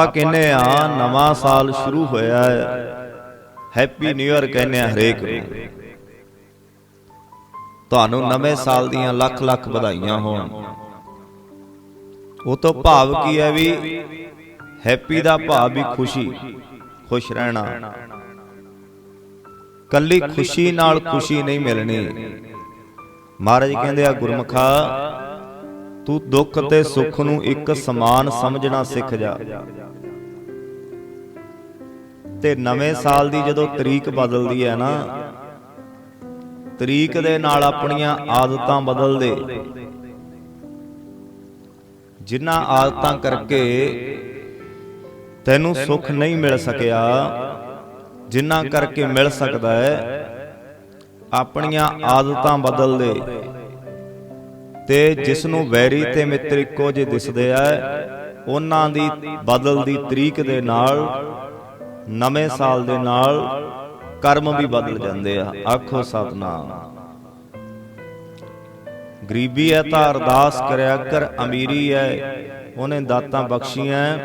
ਆਪਾਂ ਕਹਿੰਦੇ ਆ ਨਵਾਂ ਸਾਲ ਸ਼ੁਰੂ ਹੋਇਆ ਹੈ। ਹੈਪੀ ਨਿਊ ਇਅਰ ਕਹਿੰਦੇ ਆ ਹਰੇਕ ਨੂੰ। ਤੁਹਾਨੂੰ ਨਵੇਂ ਸਾਲ ਦੀਆਂ ਲੱਖ ਲੱਖ ਵਧਾਈਆਂ ਹੋਣ। ਉਹ ਤੋਂ ਭਾਵ ਕੀ ਹੈ ਵੀ ਹੈਪੀ ਦਾ ਭਾਵ ਵੀ ਖੁਸ਼ੀ, ਖੁਸ਼ ਰਹਿਣਾ। ਕੱਲੀ ਖੁਸ਼ੀ ਨਾਲ ਖੁਸ਼ੀ ਨਹੀਂ ਮਿਲਣੀ। ਮਹਾਰਾਜ ਕਹਿੰਦੇ ਆ, ਗੁਰਮਖਾ, ਤੂੰ ਦੁੱਖ ਤੇ ਸੁੱਖ ਨੂੰ ਇੱਕ ਸਮਾਨ ਸਮਝਣਾ ਸਿੱਖ ਜਾ। ਤੇ ਨਵੇਂ ਸਾਲ ਦੀ ਜਦੋਂ ਤਰੀਕ ਬਦਲਦੀ ਹੈ ਨਾ, ਤਰੀਕ ਦੇ ਨਾਲ ਆਪਣੀਆਂ ਆਦਤਾਂ ਬਦਲਦੇ ਜਿਨ੍ਹਾਂ ਆਦਤਾਂ ਕਰਕੇ ਤੈਨੂੰ ਸੁੱਖ ਨਹੀਂ ਮਿਲ ਸਕਿਆ ਜਿਨ੍ਹਾਂ ਕਰਕੇ ਮਿਲ ਸਕਦਾ ਹੈ, ਆਪਣੀਆਂ ਆਦਤਾਂ ਬਦਲ ਦੇ। ਤੇ ਜਿਸ ਨੂੰ ਵੈਰੀ ਤੇ ਮਿੱਤਰ ਇੱਕੋ ਜਿਹੇ ਦਿਸਦੇ ਆ, ਉਹਨਾਂ ਦੀ ਬਦਲਦੀ ਤਰੀਕ ਦੇ ਨਾਲ ਨਵੇਂ ਸਾਲ ਦੇ ਨਾਲ ਕਰਮ ਵੀ ਬਦਲ ਜਾਂਦੇ ਆ। ਆਖੋ ਸਤਨਾਮ। ਗਰੀਬੀ ਹੈ ਤਾਂ ਅਰਦਾਸ ਕਰਿਆ ਕਰ ਅਮੀਰੀ ਹੈ ਉਹਨੇ ਦਾਤਾਂ ਬਖਸ਼ੀਆਂ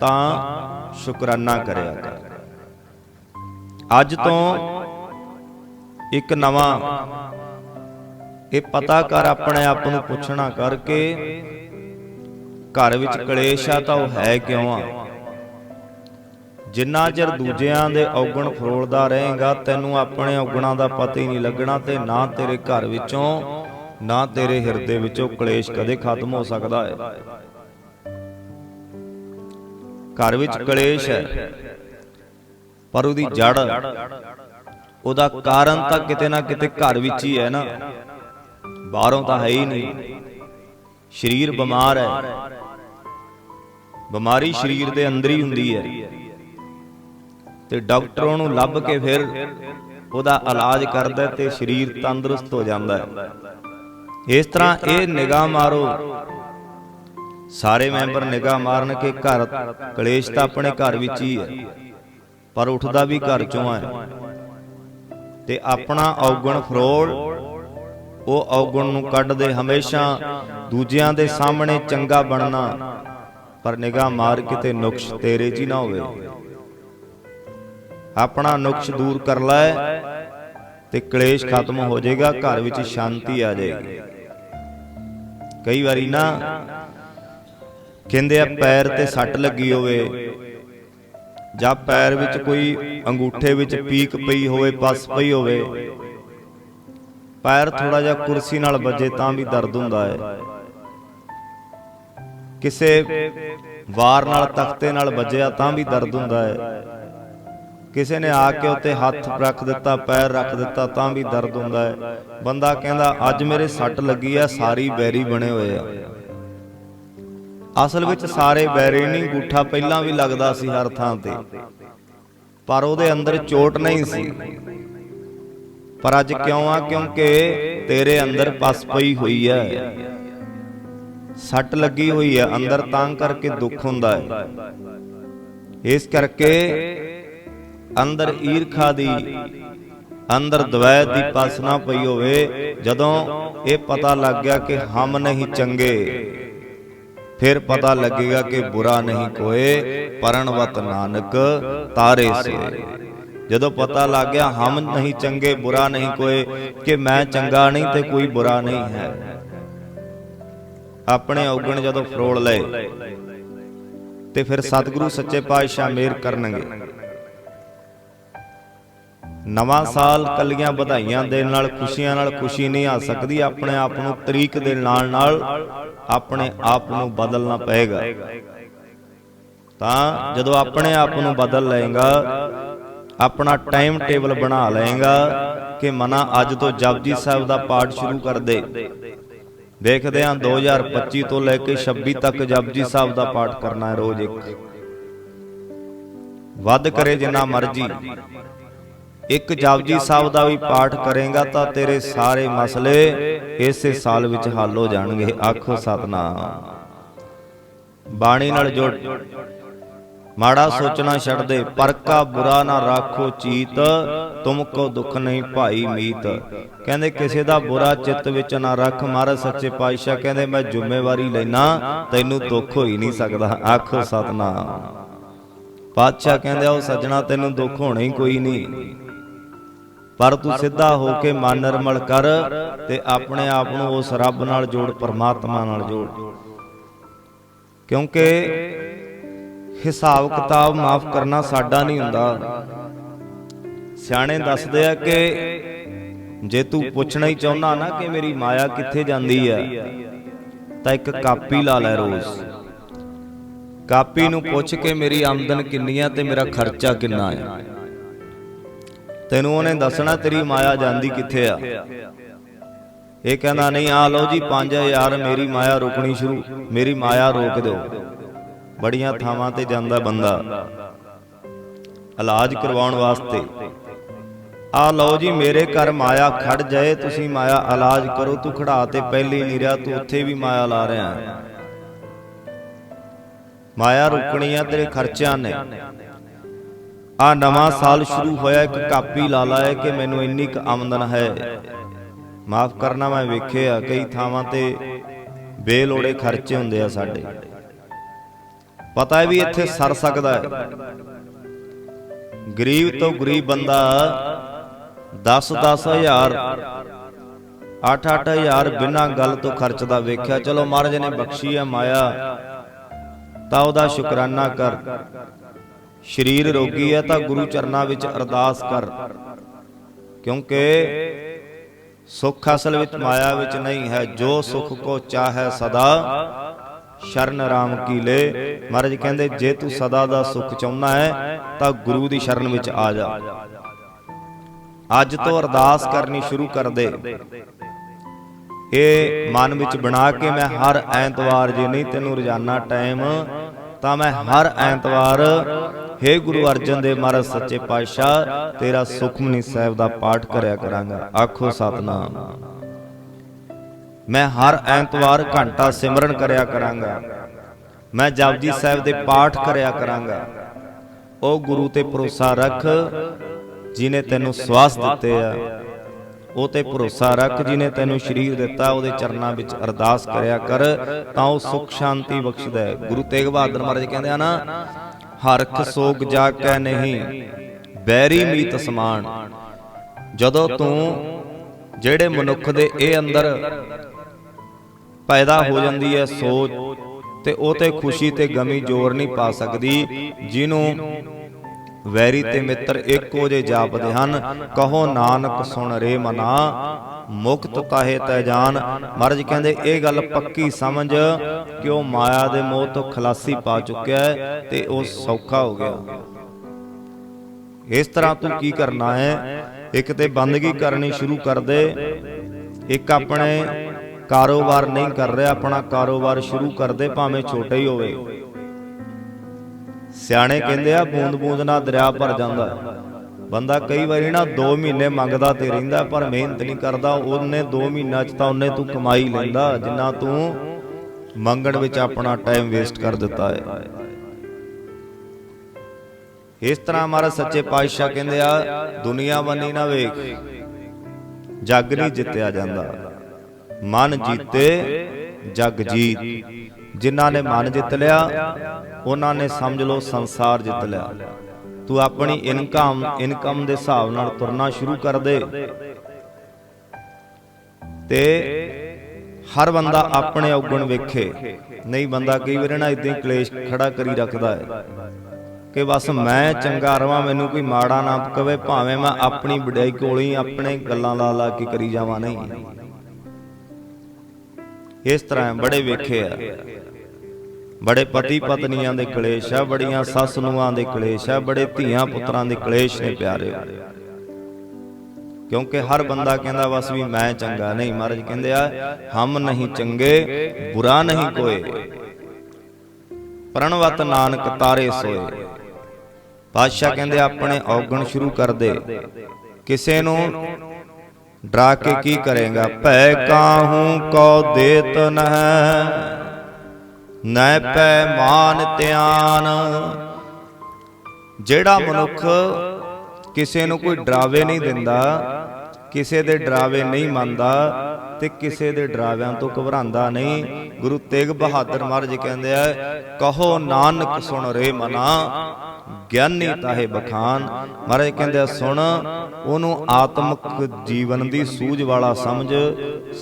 ਤਾਂ ਸ਼ੁਕਰਾਨਾ ਕਰਿਆ ਕਰ। ਅੱਜ ਤੋਂ ਇੱਕ ਨਵਾਂ ਇਹ ਪਤਾ ਕਰ ਆਪਣੇ ਆਪ ਨੂੰ ਪੁੱਛਣਾ ਕਰਕੇ ਘਰ ਵਿੱਚ ਕਲੇਸ਼ ਆ ਤਾਂ ਉਹ ਹੈ ਕਿਉਂ ਆ? ਜਿੰਨਾ ਚਿਰ ਦੂਜਿਆਂ ਦੇ ਔਗਣ ਫਰੋਲਦਾ ਰਹੇਗਾ ਤੈਨੂੰ ਆਪਣੇ ਔਗਣਾਂ ਦਾ ਪਤਾ ਹੀ ਨਹੀਂ ਲੱਗਣਾ ਤੇ ਨਾ ਤੇਰੇ ਘਰ ਵਿੱਚੋਂ ਨਾ ਤੇਰੇ ਹਿਰਦੇ ਵਿੱਚੋਂ ਕਲੇਸ਼ ਕਦੇ ਖਤਮ ਹੋ ਸਕਦਾ ਹੈ। ਘਰ ਵਿੱਚ ਕਲੇਸ਼ ਹੈ। ਪਰ ਉਹਦੀ ਜੜ ਉਹਦਾ ਕਾਰਨ ਤਾਂ ਕਿਤੇ ਨਾ ਕਿਤੇ ਘਰ ਵਿੱਚ ਹੀ ਹੈ ਨਾ। ਬਾਹਰੋਂ ਤਾਂ ਹੈ ਹੀ ਨਹੀਂ। ਸਰੀਰ ਬਿਮਾਰ ਹੈ। ਬਿਮਾਰੀ ਸਰੀਰ ਦੇ ਅੰਦਰ ਹੀ ਹੁੰਦੀ ਹੈ। ਤੇ ਡਾਕਟਰ ਉਹਨੂੰ ਲੱਭ ਕੇ ਫਿਰ ਉਹਦਾ ਇਲਾਜ ਕਰਦਾ ਤੇ ਸਰੀਰ ਤੰਦਰੁਸਤ ਹੋ ਜਾਂਦਾ ਹੈ। ਇਸ ਤਰ੍ਹਾਂ ਇਹ ਨਿਗਾਹ ਮਾਰੋ। ਸਾਰੇ ਮੈਂਬਰ ਨਿਗਾਹ ਮਾਰਨ ਕਿ ਘਰ ਕਲੇਸ਼ ਤਾਂ ਆਪਣੇ ਘਰ ਵਿੱਚ ਹੀ ਹੈ, ਪਰ ਉੱਠਦਾ ਵੀ ਘਰ ਚੋਂ ਹੈ। ਤੇ ਆਪਣਾ ਔਗਣ ਫਰੋੜ ਉਹ ਔਗਣ ਨੂੰ ਕੱਢਦੇ ਹਮੇਸ਼ਾ ਦੂਜਿਆਂ ਦੇ ਸਾਹਮਣੇ ਚੰਗਾ ਬਣਨਾ, ਪਰ ਨਿਗਾਹ ਮਾਰ ਕਿਤੇ ਨੁਕਸ ਤੇਰੇ 'ਚ ਹੀ ਨਾ ਹੋਵੇ। ਆਪਣਾ ਨੁਕਸ ਦੂਰ ਕਰ ਲੈ ਤੇ ਕਲੇਸ਼ ਖਤਮ ਹੋ ਜਾਏਗਾ, ਘਰ ਵਿੱਚ ਸ਼ਾਂਤੀ ਆ ਜਾਏਗੀ। ਕਈ ਵਾਰੀ ਨਾ ਕਹਿੰਦੇ ਆ, ਪੈਰ ਤੇ ਸੱਟ ਲੱਗੀ ਹੋਵੇ ਜਾਂ ਪੈਰ ਵਿੱਚ ਕੋਈ ਅੰਗੂਠੇ ਵਿੱਚ ਪੀਕ ਪਈ ਹੋਵੇ ਪਸ ਪਈ ਹੋਵੇ, ਪੈਰ ਥੋੜਾ ਜਿਹਾ ਕੁਰਸੀ ਨਾਲ ਵੱਜੇ ਤਾਂ ਵੀ ਦਰਦ ਹੁੰਦਾ ਹੈ। ਕਿਸੇ ਵਾਰ ਨਾਲ ਤਖਤੇ ਨਾਲ ਵੱਜਿਆ ਤਾਂ ਵੀ ਦਰਦ ਹੁੰਦਾ ਹੈ। ਕਿਸੇ ਨੇ ਆ ਕੇ ਉੱਤੇ ਹੱਥ ਰੱਖ ਦਿੱਤਾ, ਪੈਰ ਰੱਖ ਦਿੱਤਾ, ਤਾਂ ਵੀ ਦਰਦ ਹੁੰਦਾ ਹੈ। ਬੰਦਾ ਕਹਿੰਦਾ, ਅੱਜ ਮੇਰੇ ਸੱਟ ਲੱਗੀ ਆ, ਸਾਰੀ ਬੈਰੀ ਬਣੇ ਹੋਏ ਆ। ਅਸਲ ਵਿੱਚ ਸਾਰੇ ਬੈਰੀ ਨਹੀਂ, ਗੂਠਾ ਪਹਿਲਾਂ ਵੀ ਲੱਗਦਾ ਸੀ ਹਰ ਥਾਂ ਤੇ। ਪਰ ਉਹਦੇ ਅੰਦਰ ਚੋਟ ਨਹੀਂ ਸੀ। ਪਰ ਅੱਜ ਕਿਉਂ ਆ? ਕਿਉਂਕਿ ਤੇਰੇ ਅੰਦਰ ਪਸ ਪਈ ਹੋਈ ਹੈ। ਸੱਟ ਲੱਗੀ ਹੋਈ ਹੈ, ਅੰਦਰ ਤਾਂ ਕਰਕੇ ਦੁੱਖ ਹੁੰਦਾ ਹੈ। ਇਸ ਕਰਕੇ ਅੰਦਰ ਈਰਖਾ ਦੀ, ਅੰਦਰ ਦਵੈਤ ਦੀ ਪਸ ਪਈ ਹੋਵੇ, ਜਦੋਂ ਇਹ ਪਤਾ ਲੱਗ ਗਿਆ ਕਿ ਹਮ ਨਹੀਂ ਚੰਗੇ, ਫਿਰ ਪਤਾ ਲੱਗੇਗਾ ਕਿ ਬੁਰਾ ਨਹੀਂ ਕੋਏ ਪਰਣਵਤ ਨਾਨਕ ਤਾਰੇ ਸੇ। ਜਦੋਂ ਪਤਾ ਲੱਗ ਗਿਆ ਹਮ ਨਹੀਂ ਚੰਗੇ, ਬੁਰਾ ਨਹੀਂ ਕੋਏ, ਕਿ ਮੈਂ ਚੰਗਾ ਨਹੀਂ ਤੇ ਕੋਈ ਬੁਰਾ ਨਹੀਂ ਹੈ। ਆਪਣੇ ਔਗਣ ਜਦੋਂ ਫਰੋਲ ਲਏ, ਤੇ ਫਿਰ ਸਤਿਗੁਰੂ ਸੱਚੇ ਪਾਤਸ਼ਾਹ ਮੇਰ ਕਰਨਗੇ। ਨਵਾਂ ਸਾਲ ਕੱਲੀਆਂ ਵਧਾਈਆਂ ਦੇਣ ਨਾਲ, ਖੁਸ਼ੀਆਂ ਨਾਲ ਖੁਸ਼ੀ ਨਹੀਂ ਆ ਸਕਦੀ। ਆਪਣੇ ਆਪ ਨੂੰ ਤਰੀਕ ਦੇ ਨਾਲ ਨਾਲ ਆਪਣੇ ਆਪ ਨੂੰ ਬਦਲਣਾ ਪਏਗਾ। ਤਾਂ ਜਦੋਂ ਆਪਣੇ ਆਪ ਨੂੰ ਬਦਲ ਲਏਗਾ, ਆਪਣਾ ਟਾਈਮ ਟੇਬਲ ਬਣਾ ਲਏਗਾ ਕਿ ਮਨਾ ਅੱਜ ਤੋਂ ਜਪਜੀ ਸਾਹਿਬ ਦਾ ਪਾਠ ਸ਼ੁਰੂ ਕਰ ਦੇ। ਦੇਖਦੇ ਹਾਂ 2025 ਤੋਂ ਲੈ ਕੇ 26 ਤੱਕ ਜਪਜੀ ਸਾਹਿਬ ਦਾ ਪਾਠ ਕਰਨਾ ਹੈ ਰੋਜ਼ ਇੱਕ। ਵੱਧ ਕਰੇ ਜਿੰਨਾ ਮਰਜ਼ੀ। ਇੱਕ ਜਪਜੀ ਸਾਹਿਬ ਦਾ ਵੀ ਪਾਠ ਕਰੇਗਾ ਤਾਂ ਤੇਰੇ ਸਾਰੇ ਮਸਲੇ ਇਸੇ ਸਾਲ ਵਿੱਚ ਹੱਲ ਹੋ ਜਾਣਗੇ। ਆਖੋ ਸਤਨਾਮ। ਬਾਣੀ ਨਾਲ ਜੁੜ। ਮਾੜਾ ਸੋਚਣਾ ਛੱਡ ਦੇ ਪਰ ਬੁਰਾ ਨਾ ਰਾਖੋ ਚੀਤ, ਤੁਮ ਕੋ ਦੁੱਖ ਨਹੀਂ ਭਾਈ ਮੀਤ। ਕਹਿੰਦੇ ਕਿਸੇ ਦਾ ਬੁਰਾ ਚਿੱਤ ਵਿੱਚ ਨਾ ਰੱਖ, ਮਹਾਰਾਜ ਸੱਚੇ ਪਾਤਸ਼ਾਹ ਕਹਿੰਦੇ, ਮੈਂ ਜ਼ਿੰਮੇਵਾਰੀ ਲੈਣਾ ਤੈਨੂੰ ਦੁੱਖ ਹੋ ਹੀ ਨਹੀਂ ਸਕਦਾ। ਆਖੋ ਸਤਨਾਮ। ਪਾਤਸ਼ਾਹ ਕਹਿੰਦੇ ਉਹ ਸੱਜਣਾ, ਤੈਨੂੰ ਦੁੱਖ ਹੋਣਾ ਹੀ ਕੋਈ ਨਹੀਂ। ਪਰ ਤੂੰ ਸਿੱਧਾ ਹੋ ਕੇ ਮਨ ਨਿਰਮਲ ਕਰ ਤੇ ਆਪਣੇ ਆਪ ਨੂੰ ਉਸ ਰੱਬ ਨਾਲ ਜੋੜ ਪਰਮਾਤਮਾ ਨਾਲ ਜੋੜ। ਕਿਉਂਕਿ ਹਿਸਾਬ ਕਿਤਾਬ ਮਾਫ ਕਰਨਾ ਸਾਡਾ ਨਹੀਂ ਹੁੰਦਾ। ਸਿਆਣੇ ਦੱਸਦੇ ਆ ਕਿ ਜੇ ਤੂੰ ਪੁੱਛਣਾ ਹੀ ਚਾਹੁੰਦਾ ਨਾ ਕਿ ਮੇਰੀ ਮਾਇਆ ਕਿੱਥੇ ਜਾਂਦੀ ਹੈ ਤਾਂ ਇੱਕ ਕਾਪੀ ਲਾ ਲੈ ਰੋਜ਼। ਕਾਪੀ ਨੂੰ ਪੁੱਛ ਕੇ ਮੇਰੀ ਆਮਦਨ ਕਿੰਨੀ ਆ ਤੇ ਮੇਰਾ ਖਰਚਾ ਕਿੰਨਾ ਆ? ਤੈਨੂੰ ਉਹਨੇ ਦੱਸਣਾ ਤੇਰੀ ਮਾਇਆ ਜਾਂਦੀ ਕਿੱਥੇ ਆ? ਇਹ ਕਹਿੰਦਾ ਨਹੀਂ ਆ ਲਓ ਜੀ 5000 ਮੇਰੀ ਮਾਇਆ ਰੁਕਣੀ ਸ਼ੁਰੂ। ਮੇਰੀ ਮਾਇਆ ਰੋਕ ਦਿਓ। ਬੜੀਆਂ ਥਾਵਾਂ ਤੇ ਜਾਂਦਾ ਬੰਦਾ। ਇਲਾਜ ਕਰਵਾਉਣ ਵਾਸਤੇ। ਆ ਲਓ ਜੀ ਮੇਰੇ ਘਰ ਮਾਇਆ ਖੜ ਜਾਏ ਤੁਸੀਂ ਮਾਇਆ ਇਲਾਜ ਕਰੋ। ਤੂੰ ਖੜਾ ਤੇ ਪਹਿਲੇ ਨਹੀਂ ਰਿਹਾ ਤੂੰ ਉੱਥੇ ਵੀ ਮਾਇਆ ਲਾ ਰਿਹਾ। ਮਾਇਆ ਰੁਕਣੀ ਆ ਤੇਰੇ ਖਰਚਿਆਂ ਨੇ। ਆ ਨਵਾਂ ਸਾਲ ਸ਼ੁਰੂ ਹੋਇਆ, ਇੱਕ ਕਾਪੀ ਲਾ ਲਾਏ ਕਿ ਮੈਨੂੰ ਇੰਨੀ ਕੁ ਆਮਦਨ ਹੈ। ਮਾਫ ਕਰਨਾ ਮੈਂ ਵੇਖਿਆ, ਕਈ ਥਾਵਾਂ ਤੇ ਬੇਲੋੜੇ ਖਰਚੇ ਹੁੰਦੇ ਆ ਸਾਡੇ। ਪਤਾ ਹੈ ਵੀ ਇੱਥੇ ਸਰ ਸਕਦਾ ਹੈ। ਗਰੀਬ ਤੋਂ ਗਰੀਬ ਬੰਦਾ 10-10 ਹਜ਼ਾਰ 8-8 ਹਜ਼ਾਰ ਬਿਨਾਂ ਗੱਲ ਤੋਂ ਖਰਚਦਾ ਵੇਖਿਆ, ਚਲੋ ਮਹਾਰਾਜ ਨੇ ਬਖਸ਼ੀ ਹੈ ਮਾਇਆ, ਤਾਂ ਉਹਦਾ ਸ਼ੁਕਰਾਨਾ ਕਰ। ਸਰੀਰ ਰੋਗੀ ਹੈ ਤਾਂ ਗੁਰੂ ਚਰਨਾਂ ਵਿੱਚ ਅਰਦਾਸ ਕਰ। ਕਿਉਂਕਿ ਸੁੱਖ ਅਸਲ ਵਿੱਚ ਮਾਇਆ ਵਿੱਚ ਨਹੀਂ ਹੈ। ਜੋ ਸੁਖ ਕੋ ਚਾਹੈ ਸਦਾ ਸ਼ਰਨ ਰਾਮ ਕੀ ਲੈ। ਮਹਾਰਾਜ ਕਹਿੰਦੇ ਜੇ ਤੂੰ ਸਦਾ ਦਾ ਸੁਖ ਚਾਹੁੰਦਾ ਹੈ ਤਾਂ ਗੁਰੂ ਦੀ ਸ਼ਰਨ ਵਿੱਚ ਆ ਜਾ। ਅੱਜ ਤੋਂ ਅਰਦਾਸ ਕਰਨੀ ਸ਼ੁਰੂ ਕਰ ਦੇ ਇਹ ਮਨ ਵਿੱਚ ਬਣਾ ਕੇ ਮੈਂ ਹਰ ਐਤਵਾਰ ਜੇ ਨਹੀਂ ਤੈਨੂੰ ਰੋਜ਼ਾਨਾ ਟਾਈਮ ਤਾਂ ਮੈਂ ਹਰ ਐਤਵਾਰ हे ਗੁਰੂ ਅਰਜਨ ਦੇਵ ਮਹਾਰਾਜ, ਸੱਚੇ ਪਾਤਸ਼ਾਹ, ਤੇਰਾ ਸੁਖਮਨੀ ਸਾਹਿਬ ਦਾ ਪਾਠ ਕਰਿਆ ਕਰਾਂਗਾ। ਆਖੋ ਸਤਨਾਮ। ਮੈਂ ਹਰ ਐਤਵਾਰ ਘੰਟਾ ਸਿਮਰਨ ਕਰਿਆ ਕਰਾਂਗਾ। ਮੈਂ ਜਪਜੀ ਸਾਹਿਬ ਦੇ ਪਾਠ ਕਰਿਆ ਕਰਾਂਗਾ। ਉਹ ਗੁਰੂ ਤੇ ਭਰੋਸਾ ਰੱਖ ਜਿਨੇ ਤੈਨੂੰ ਸਵਾਸ ਦਿੱਤੇ ਆ। ਉਹ ਤੇ ਭਰੋਸਾ ਰੱਖ ਜਿਨੇ ਤੈਨੂੰ ਸ਼ਰੀਰ ਦਿੱਤਾ, ਉਹਦੇ ਚਰਨਾਂ ਵਿੱਚ ਅਰਦਾਸ ਕਰਿਆ ਕਰ, ਤਾਂ ਉਹ ਸੁਖ ਸ਼ਾਂਤੀ ਬਖਸ਼ਦਾ ਹੈ। ਗੁਰੂ ਤੇਗ ਬਹਾਦਰ ਮਹਾਰਾਜ ਕਹਿੰਦੇ ਆ ਨਾ ਹਰਖ ਸੋਗ ਜਾ ਕੈ ਨਹੀਂ, ਬੈਰੀ ਮੀਤ ਸਮਾਨ। ਜਦੋਂ ਤੂੰ ਜਿਹੜੇ ਮਨੁੱਖ ਦੇ ਇਹ ਅੰਦਰ ਪੈਦਾ ਹੋ ਜਾਂਦੀ ਹੈ ਸੋਚ, ਤੇ ਉਹ ਤੇ ਖੁਸ਼ੀ ਤੇ ਗਮੀ ਜ਼ੋਰ ਨਹੀਂ ਪਾ ਸਕਦੀ, ਜਿਹਨੂੰ ਵੈਰੀ ਤੇ ਮਿੱਤਰ ਇੱਕੋ ਜੇ ਜਾਪਦੇ ਹਨ, ਕਹੋ ਨਾਨਕ ਸੁਣ ਰੇ ਮਨਾ, ਮੁਕਤ ਤਾਹੇ ਤੈ ਜਾਨ। ਮਹਾਰਾਜ ਕਹਿੰਦੇ, ਇਹ ਗੱਲ ਪੱਕੀ ਸਮਝ, ਕਿ ਉਹ ਮਾਇਆ ਦੇ ਮੋਹ ਤੋਂ ਖਲਾਸੀ ਪਾ ਚੁੱਕਿਆ ਹੈ ਤੇ ਉਹ ਸੌਖਾ ਹੋ ਗਿਆ। ਇਸ ਤਰ੍ਹਾਂ ਤੂੰ ਕੀ ਕਰਨਾ ਹੈ? ਇੱਕ ਤੇ ਬੰਦਗੀ ਕਰਨੀ ਸ਼ੁਰੂ ਕਰ ਦੇ। ਇੱਕ ਆਪਣੇ ਕਾਰੋਬਾਰ ਨਹੀਂ ਕਰ ਰਿਹਾ, ਆਪਣਾ ਕਾਰੋਬਾਰ ਸ਼ੁਰੂ ਕਰ ਦੇ, ਭਾਵੇਂ ਛੋਟਾ ਹੀ ਹੋਵੇ। ਸਿਆਣੇ ਕਹਿੰਦੇ ਆ ਬੂੰਦ ਬੂੰਦ ਨਾਲ ਦਰਿਆ ਭਰ ਜਾਂਦਾ। ਬੰਦਾ ਕਈ ਵਾਰੀ ਨਾ 2 ਮਹੀਨੇ ਮੰਗਦਾ ਤੇ ਰਹਿੰਦਾ ਪਰ ਮਿਹਨਤ ਨਹੀਂ ਕਰਦਾ ਉਹਨੇ 2 ਮਹੀਨਿਆਂ ਚ ਤਾਂ ਉਹਨੇ ਤੂੰ ਕਮਾਈ ਲੈਂਦਾ ਜਿੰਨਾ ਤੂੰ ਮੰਗਣ ਵਿੱਚ ਆਪਣਾ ਟਾਈਮ ਵੇਸਟ ਕਰ ਦਿੱਤਾ ਹੈ। ਇਸ ਤਰ੍ਹਾਂ ਹਮਾਰਾ ਸੱਚੇ ਪਾਤਸ਼ਾਹ ਕਹਿੰਦੇ ਆ ਦੁਨੀਆ ਬੰਨੀ ਨਾ ਵੇਖ। ਜੱਗ ਨਹੀਂ ਜਿੱਤਿਆ ਜਾਂਦਾ। ਮਨ ਜੀਤੇ ਜਗ ਜੀਤ। ਜਿਨ੍ਹਾਂ ਨੇ ਮਨ ਜਿੱਤ ਲਿਆ ਉਹਨਾਂ ਨੇ ਸਮਝ ਲਓ ਸੰਸਾਰ ਜਿੱਤ ਲਿਆ। ਤੂੰ ਆਪਣੀ ਇਨਕਮ ਇਨਕਮ ਦੇ ਹਿਸਾਬ ਨਾਲ ਤੁਰਨਾ ਸ਼ੁਰੂ ਕਰ ਦੇ। ਤੇ ਹਰ ਬੰਦਾ ਆਪਣੇ ਔਗਣ ਵੇਖੇ। ਨਹੀਂ, ਬੰਦਾ ਕਈ ਵਾਰ ਨਾ ਇਦਾਂ ਕਲੇਸ਼ ਖੜਾ ਕਰੀ ਰੱਖਦਾ ਹੈ ਕਿ ਬਸ ਮੈਂ ਚੰਗਾ ਰਵਾਂ, ਮੈਨੂੰ ਕੋਈ ਮਾੜਾ ਨਾ ਕਵੇ, ਭਾਵੇਂ ਮੈਂ ਆਪਣੀ ਵਡਿਆਈ ਕੋਲੋਂ ਹੀ ਆਪਣੇ ਗੱਲਾਂ ਲਾ ਲਾ ਕੇ ਕਰੀ ਜਾਵਾਂ। ਨਹੀਂ। ਇਸ ਤਰ੍ਹਾਂ ਬੜੇ ਵੇਖੇ ਆ। ਬੜੇ ਪਤੀ ਪਤਨੀਆਂ ਦੇ ਕਲੇਸ਼ ਆ ਬੜੀਆਂ ਸੱਸ ਨੂੰਆਂ ਦੇ ਕਲੇਸ਼ ਆ ਬੜੇ ਧੀਆਂ ਪੁੱਤਰਾਂ ਦੇ ਕਲੇਸ਼ ਨੇ ਪਿਆਰੇ ਕਿਉਂਕਿ ਹਰ ਬੰਦਾ ਕਹਿੰਦਾ ਬਸ ਵੀ ਮੈਂ ਚੰਗਾ ਨਹੀਂ ਮਹਾਰਾਜ ਕਹਿੰਦੇ ਆ ਹਮ ਨਹੀਂ ਚੰਗੇ ਬੁਰਾ ਨਹੀਂ ਕੋਏ ਪ੍ਰਣਵਤ ਨਾਨਕ ਤਾਰੇ ਸੋਏ। ਪਾਤਸ਼ਾਹ ਕਹਿੰਦੇ ਆਪਣੇ ਔਗਣ ਸ਼ੁਰੂ ਕਰ ਦੇ ਕਿਸੇ ਨੂੰ ਡਰਾ ਕੇ ਕੀ ਕਰੇਗਾ? ਭੈ ਕਾਹੂ ਕੋ ਦੇਤ ਨਹਿ। ਨੈ ਪੈ ਮਾਨ ਧਿਆਨ। ਜਿਹੜਾ ਮਨੁੱਖ ਕਿਸੇ ਨੂੰ ਕੋਈ ਡਰਾਵੇ ਨਹੀਂ ਦਿੰਦਾ ਕਿਸੇ ਦੇ ਡਰਾਵੇ ਨਹੀਂ ਮੰਨਦਾ ਤੇ ਕਿਸੇ ਦੇ ਡਰਾਵਿਆਂ ਤੋਂ ਘਬਰਾਉਂਦਾ ਨਹੀਂ। ਗੁਰੂ ਤੇਗ ਬਹਾਦਰ ਮਹਾਰਾਜ ਕਹਿੰਦੇ ਆ ਕਹੋ ਨਾਨਕ ਸੁਣ ਰੇ ਮਨਾ। ਗਿਆਨੀ ਤਾਹੇ ਬਖਾਨ। ਮਹਾਰਾਜ ਕਹਿੰਦੇ ਸੁਣ, ਉਹਨੂੰ ਆਤਮਿਕ ਜੀਵਨ ਦੀ ਸੂਝ ਵਾਲਾ ਸਮਝ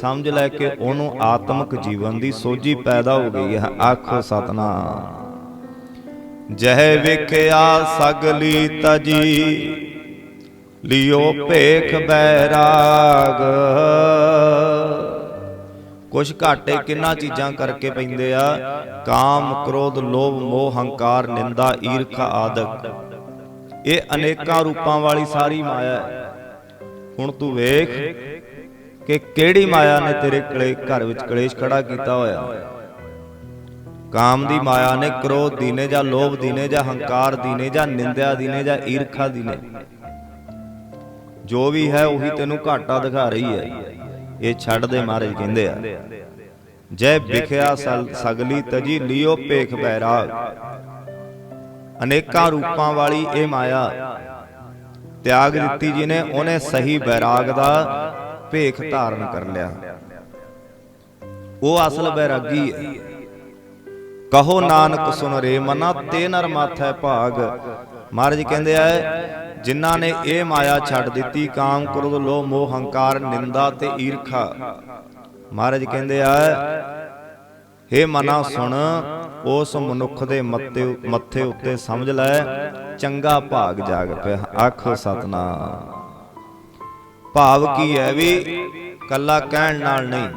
ਸਮਝ ਲੈ ਕੇ ਉਹਨੂੰ ਆਤਮਿਕ ਜੀਵਨ ਦੀ ਸੋਝੀ ਪੈਦਾ ਹੋ ਗਈ ਹੈ। ਆਖੋ ਸਤਨਾਮ। ਜਹ ਵਿਖਿਆ ਸਗਲੀ ਤਜੀ, ਲਿਓ ਭੇਖ ਬੈਰਾਗ। ਕੁਛ ਘਾਟੇ ਕਿੰਨਾ ਚੀਜ਼ਾਂ ਕਰਕੇ ਪੈਂਦੇ ਆ? ਕਾਮ, ਕ੍ਰੋਧ, ਲੋਭ, ਮੋਹ, ਹੰਕਾਰ, ਨਿੰਦਾ, ਈਰਖਾ ਆਦਿਕ। ਇਹ ਅਨੇਕਾਂ ਰੂਪਾਂ ਵਾਲੀ ਸਾਰੀ ਮਾਇਆ ਹੈ। ਹੁਣ ਤੂੰ ਵੇਖ ਕਿ ਕਿਹੜੀ ਮਾਇਆ ਨੇ ਤੇਰੇ ਕਲੇ ਘਰ ਵਿੱਚ ਕਲੇਸ਼ ਖੜਾ ਕੀਤਾ ਹੋਇਆ। ਕਾਮ ਦੀ ਮਾਇਆ ਨੇ ਕ੍ਰੋਧ ਦੀ ਨੇ ਜਾਂ ਲੋਭ ਦੀ ਨੇ ਜਾਂ ਹੰਕਾਰ ਦੀ ਨੇ ਜਾਂ ਨਿੰਦਿਆ ਦੀ ਨੇ ਜਾਂ ਈਰਖਾ ਦੀ ਨੇ ਜੋ ਵੀ ਹੈ, ਉਹੀ ਤੈਨੂੰ ਘਾਟਾ ਦਿਖਾ ਰਹੀ ਹੈ। ਇਹ ਛੱਡ ਦੇ ਮਹਾਰਾਜ ਕਹਿੰਦੇ ਆ। ਜੈ ਵਿਖਿਆ ਸਗਲੀ ਤਜੀ ਲਿਓ ਭੇਖ ਬੈਰਾਗ। ਅਨੇਕਾਂ ਰੂਪਾਂ ਵਾਲੀ ਇਹ ਮਾਇਆ। ਤਿਆਗ ਦਿੱਤੀ ਜਿਹਨੇ ਉਹਨੇ ਸਹੀ ਬੈਰਾਗ ਦਾ ਭੇਖ ਧਾਰਨ ਕਰ ਲਿਆ। ਉਹ ਅਸਲ ਬੈਰਾਗੀ ਹੈ। ਕਹੋ ਨਾਨਕ ਸੁਨ ਰੇ ਮਨਾ, ਤੇ ਨਰ ਮਾਥੈ ਭਾਗ। ਮਹਾਰਾਜ ਕਹਿੰਦੇ ਆ ਜਿਨ੍ਹਾਂ ਨੇ ਇਹ ਮਾਇਆ ਛੱਡ ਦਿੱਤੀ ਕਾਮ ਕ੍ਰੋਧ ਲੋਭ ਮੋਹ ਹੰਕਾਰ ਨਿੰਦਾ ਤੇ ਈਰਖਾ। ਮਹਾਰਾਜ ਕਹਿੰਦੇ ਆ ਹੇ ਮਨਾ ਸੁਣ ਉਸ ਮਨੁੱਖ ਦੇ ਮੱਥੇ ਮੱਥੇ ਉੱਤੇ ਸਮਝ ਲੈ ਚੰਗਾ ਭਾਗ ਜਾਗ ਪਿਆ ਆਖੋ ਸਤਨਾਮ। ਭਾਵ ਕੀ ਹੈ ਵੀ ਕੱਲਾ ਕਹਿਣ ਨਾਲ ਨਹੀਂ।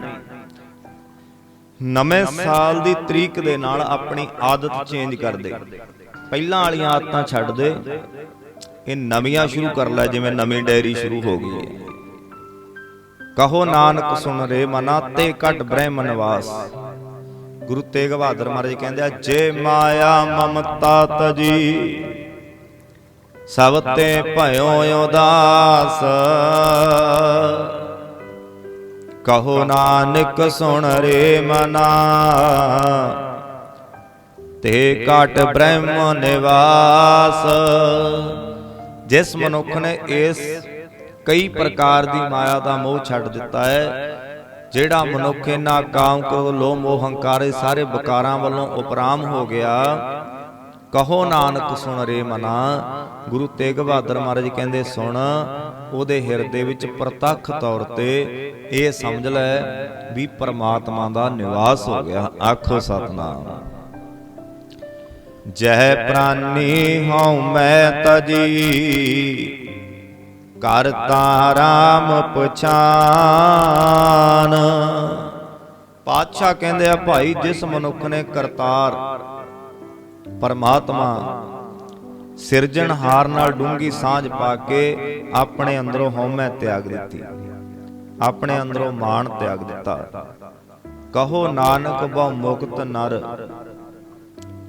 ਨਵੇਂ ਸਾਲ ਦੀ ਤਰੀਕ ਦੇ ਨਾਲ ਆਪਣੀ ਆਦਤ ਚੇਂਜ ਕਰ ਦੇ। ਪਹਿਲਾਂ ਵਾਲੀਆਂ ਆਦਤਾਂ ਛੱਡ ਦੇ। ਇਹ ਨਵੀਆਂ ਸ਼ੁਰੂ ਕਰ ਲੈ ਜਿਵੇਂ ਨਵੀਂ ਡਾਇਰੀ ਸ਼ੁਰੂ ਹੋ ਗਈ ਹੈ। ਕਹੋ ਨਾਨਕ ਸੁਣ ਰੇ ਮਨਾ ਤੇ ਕੱਟ ਬ੍ਰਹਮ ਨਿਵਾਸ। ਗੁਰੂ ਤੇਗ ਬਹਾਦਰ ਮਹਾਰਾਜ ਕਹਿੰਦੇ ਆ, ਜੇ ਮਾਇਆ ਮਮਤਾ ਤਜੀ, ਸਭ ਤੇ ਭਇਓ ਉਦਾਸ। ਕਹੋ ਨਾਨਕ ਸੁਣ ਰੇ ਮਨਾ, ਤੇ ਕਾਟ ਬ੍ਰਹਮ ਨਿਵਾਸ। ਜਿਸ ਮਨੁੱਖ ਨੇ ਇਸ ਕਈ ਪ੍ਰਕਾਰ ਦੀ ਮਾਇਆ ਦਾ ਮੋਹ ਛੱਡ ਦਿੱਤਾ ਹੈ, ਜਿਹੜਾ ਮਨੁੱਖ ਇਹਨਾਂ ਕਾਮ ਕ੍ਰੋਧ, ਲੋਭ, ਮੋਹ, ਹੰਕਾਰ ਸਾਰੇ ਵਿਕਾਰਾਂ ਵੱਲੋਂ ਉਪਰਾਮ ਹੋ ਗਿਆ। ਕਹੋ ਨਾਨਕ, ਸੁਣ ਰੇ ਮਨਾ। ਗੁਰੂ ਤੇਗ ਬਹਾਦਰ ਮਹਾਰਾਜ ਕਹਿੰਦੇ, ਸੁਣ, ਉਹਦੇ ਹਿਰਦੇ ਵਿੱਚ ਪ੍ਰਤੱਖ ਤੌਰ ਤੇ ਇਹ ਸਮਝ ਲੈ ਵੀ ਪਰਮਾਤਮਾ ਦਾ ਨਿਵਾਸ ਹੋ ਗਿਆ। ਆਖੋ ਸਤਨਾਮ। ਜਹ ਪ੍ਰਾਨੀ ਹਉ ਮੈਂ ਤਜੀ। ਕਰਤਾ ਰਾਮ ਪਛਾਨ। ਪਾਤਸ਼ਾਹ ਕਹਿੰਦੇ ਆ, ਭਾਈ, ਜਿਸ ਮਨੁੱਖ ਨੇ ਕਰਤਾਰ ਪਰਮਾਤਮਾ ਸਿਰਜਣਹਾਰ ਨਾਲ ਡੂੰਗੀ ਸਾਂਝ ਪਾ ਕੇ ਆਪਣੇ ਅੰਦਰੋਂ ਹਉਮੈ ਤਿਆਗ ਦਿੱਤੀ, ਆਪਣੇ ਅੰਦਰੋਂ ਮਾਣ ਤਿਆਗ ਦਿੱਤਾ। ਕਹੋ, ਨਾਨਕ ਬਹੁ ਮੁਕਤ ਨਰ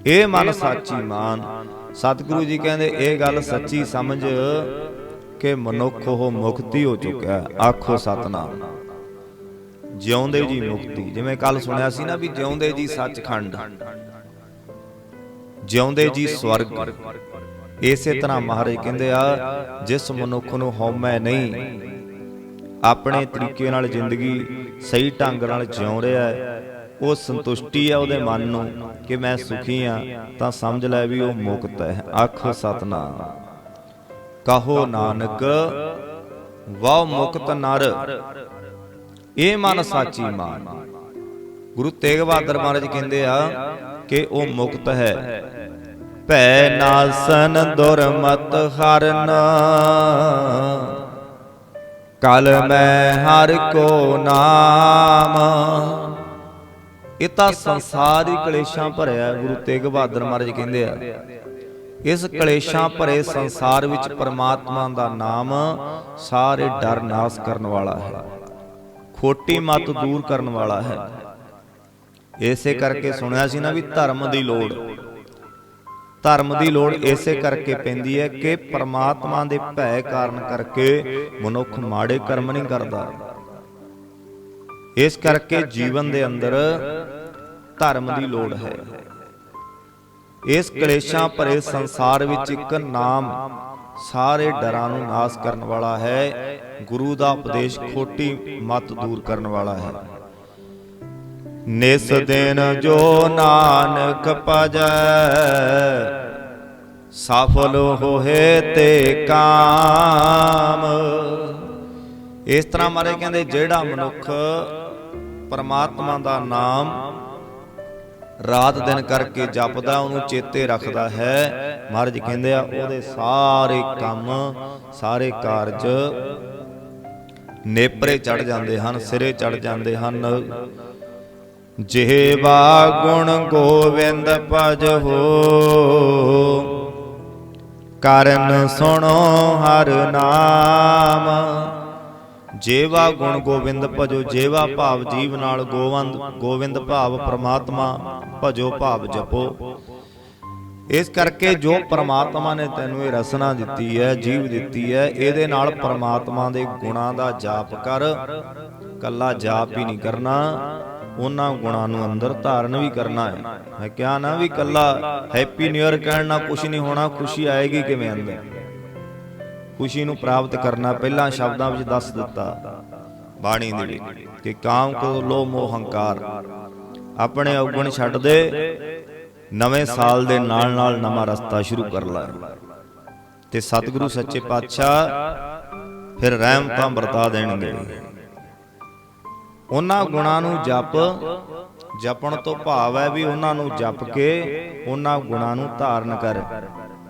ਇਹ ਮਨ ਸਾਚੀ ਮਾਨ। ਸਤਿਗੁਰੂ ਜੀ ਕਹਿੰਦੇ, ਇਹ ਗੱਲ ਸੱਚੀ ਸਮਝ ਕਿ ਮਨੁੱਖ ਉਹ ਮੁਕਤੀ ਹੋ ਚੁੱਕਿਆ ਆਖੋ ਸਤਨਾਮ। ਜਿਉਂਦੇ ਜੀ ਮੁਕਤੀ। ਜਿਵੇਂ ਕੱਲ ਸੁਣਿਆ ਸੀ ਨਾ ਵੀ ਜਿਉਂਦੇ ਜੀ ਸੱਚਖੰਡ। ਜਿਉਂਦੇ ਜੀ ਸਵਰਗ। ਇਸੇ ਤਰ੍ਹਾਂ ਮਹਾਰਾਜ ਕਹਿੰਦੇ ਆ, ਜਿਸ ਮਨੁੱਖ ਨੂੰ ਹਉਮੈ ਨਹੀਂ, ਆਪਣੇ ਤਰੀਕੇ ਨਾਲ ਜ਼ਿੰਦਗੀ ਸਹੀ ਢੰਗ ਨਾਲ ਜਿਉ ਰਿਹਾ ਹੈ ਉਹ ਸੰਤੁਸ਼ਟੀ ਹੈ ਉਹਦੇ ਮਨ ਨੂੰ ਕਿ ਮੈਂ ਸੁਖੀ ਆ, ਤਾਂ ਸਮਝ ਲੈ ਵੀ ਉਹ ਮੁਕਤ ਹੈ। ਆਖੋ ਸਤਨਾਮ। ਕਹੋ ਨਾਨਕ, ਵਾਹ ਮੁਕਤ ਨਰ। ਇਹ ਮਨ ਸਾਚੀ ਮਾਨ। ਗੁਰੂ ਤੇਗ ਬਹਾਦਰ ਮਹਾਰਾਜ ਕਹਿੰਦੇ ਆ ਕਿ ਉਹ ਮੁਕਤ ਹੈ। ਭੈ ਨਾਸਨ ਦੁਰਮਤ ਹਰਨ। ਕਲ ਮੈਂ ਹਰ ਕੋ ਨਾਮ। ਇਹ ਤਾਂ ਸੰਸਾਰੀ ਕਲੇਸ਼ਾਂ ਭਰਿਆ ਹੈ, ਗੁਰੂ ਤੇਗ ਬਹਾਦਰ ਮਹਾਰਾਜ ਕਹਿੰਦੇ ਆ। ਇਸ ਕਲੇਸ਼ਾਂ ਭਰੇ ਸੰਸਾਰ ਵਿੱਚ ਪਰਮਾਤਮਾ ਦਾ ਨਾਮ ਸਾਰੇ ਡਰ ਨਾਸ ਕਰਨ ਵਾਲਾ ਹੈ। ਖੋਟੀ ਮਤ ਦੂਰ ਕਰਨ ਵਾਲਾ ਹੈ। ਇਸੇ ਕਰਕੇ ਸੁਣਿਆ ਸੀ ਨਾ ਵੀ ਧਰਮ ਦੀ ਲੋੜ। ਧਰਮ ਦੀ ਲੋੜ। ਇਸੇ ਕਰਕੇ ਪੈਂਦੀ ਹੈ ਕਿ ਪਰਮਾਤਮਾ ਦੇ ਭੈ ਕਾਰਨ ਕਰਕੇ ਮਨੁੱਖ ਮਾੜੇ ਕਰਮ ਨਹੀਂ ਕਰਦਾ। ਇਸ ਕਰਕੇ ਜੀਵਨ ਦੇ ਅੰਦਰ ਧਰਮ ਦੀ ਲੋੜ ਹੈ। ਇਸ ਕਲੇਸ਼ਾਂ ਭਰੇ ਸੰਸਾਰ ਵਿੱਚ ਇੱਕ ਨਾਮ ਸਾਰੇ ਡਰਾਂ ਨੂੰ ਨਾਸ ਕਰਨ ਵਾਲਾ ਹੈ। ਗੁਰੂ ਦਾ ਉਪਦੇਸ਼ ਖੋਟੀ ਮਤ ਦੂਰ ਕਰਨ ਵਾਲਾ ਹੈ। ਨਿਸ ਦਿਨ ਜੋ ਨਾਨਕ ਭਜੈ, ਸਫਲ ਹੋਏ ਤੇ ਕਾਮ। ਇਸ ਤਰ੍ਹਾਂ ਮਾਰੇ ਕਹਿੰਦੇ, ਜਿਹੜਾ ਮਨੁੱਖ ਪਰਮਾਤਮਾ ਦਾ ਨਾਮ ਰਾਤ ਦਿਨ ਕਰਕੇ ਜਪਦਾ, ਉਹਨੂੰ ਚੇਤੇ ਰੱਖਦਾ ਹੈ। ਮਹਾਰਾਜ ਕਹਿੰਦੇ ਆ, ਉਹਦੇ ਸਾਰੇ ਕੰਮ, ਸਾਰੇ ਕਾਰਜ ਨੇਪਰੇ ਚੜ ਜਾਂਦੇ ਹਨ, ਸਿਰੇ ਚੜ ਜਾਂਦੇ ਹਨ। ਜਿਹਵਾ ਗੁਣ ਗੋਵਿੰਦ ਭਜ ਹੋ, ਕਰਨ ਸੁਣੋ ਹਰ ਨਾਮ। ਜੇਵਾ ਗੁਣ ਗੋਬਿੰਦ ਭਜੋ ਜੇਵਾ ਭਾਵ ਜੀਵ ਨਾਲ ਗੋਵੰਦ ਗੋਬਿੰਦ ਭਾਵ ਪ੍ਰਮਾਤਮਾ, ਭਜੋ ਭਾਵ ਜਪੋ। ਇਸ ਕਰਕੇ ਜੋ ਪ੍ਰਮਾਤਮਾ ਨੇ ਤੈਨੂੰ ਇਹ ਰਸਨਾ ਦਿੱਤੀ ਹੈ, ਜੀਵ ਦਿੱਤੀ ਹੈ, ਇਹਦੇ ਨਾਲ ਪ੍ਰਮਾਤਮਾ ਦੇ ਗੁਣਾਂ ਦਾ ਜਾਪ ਕਰ। ਕੱਲਾ ਜਾਪ ਹੀ ਨਹੀਂ ਕਰਨਾ, ਉਹਨਾਂ ਗੁਣਾਂ ਨੂੰ ਅੰਦਰ ਧਾਰਨ ਵੀ ਕਰਨਾ ਹੈ। ਮੈਂ ਕਿਹਾ ਨਾ ਵੀ ਕੱਲਾ ਹੈਪੀ ਨਿਊ ਇਅਰ ਕਹਿਣ ਨਾਲ ਕੁਝ ਨਹੀਂ ਹੋਣਾ, ਖੁਸ਼ੀ ਆਏਗੀ ਕਿਵੇਂ ਅੰਦਰ? ਖੁਸ਼ੀ ਨੂੰ ਪ੍ਰਾਪਤ ਕਰਨਾ ਪਹਿਲਾਂ ਸ਼ਬਦਾਂ ਵਿੱਚ ਦੱਸ ਦਿੱਤਾ। ਬਾਣੀ ਦੇ ਵਿੱਚ ਕਿ ਕਾਮ ਕੋ ਲੋ ਮੋਹ ਹੰਕਾਰ। ਆਪਣੇ ਔਗਣ ਛੱਡ ਦੇ, ਨਵੇਂ ਸਾਲ ਦੇ ਨਾਲ ਨਾਲ ਨਵਾਂ ਰਸਤਾ ਸ਼ੁਰੂ ਕਰ ਲੈ। ਤੇ ਸਤਿਗੁਰੂ ਸੱਚੇ ਪਾਤਸ਼ਾਹ ਫਿਰ ਰਹਿਮਤਾਂ ਵਰਤਾ ਦੇਣਗੇ। ਉਹਨਾਂ ਗੁਣਾਂ ਨੂੰ ਜਪ, ਜਪਣ ਤੋਂ ਭਾਵ ਹੈ ਵੀ ਉਹਨਾਂ ਨੂੰ ਜਪ ਕੇ ਉਹਨਾਂ ਗੁਣਾਂ ਨੂੰ ਧਾਰਨ ਕਰ।